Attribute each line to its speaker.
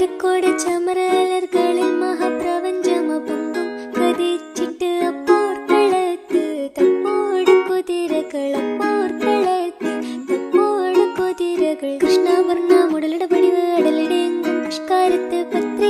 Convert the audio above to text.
Speaker 1: കൊട്ടാരക്കോട് ചമരലർകളിൽ മഹാപ്രപഞ്ചമപൊങ്ങും കതിച്ചിട്ട് അപ്പോർക്കളത്ത് തപ്പോട് കുതിരകൾ അപ്പോർക്കളത്ത് തപ്പോട് കുതിരകൾ. കൃഷ്ണവർണ മുടലിട പടിവ് അടലിടെങ്കും പുഷ്കാരത്ത് പച്ച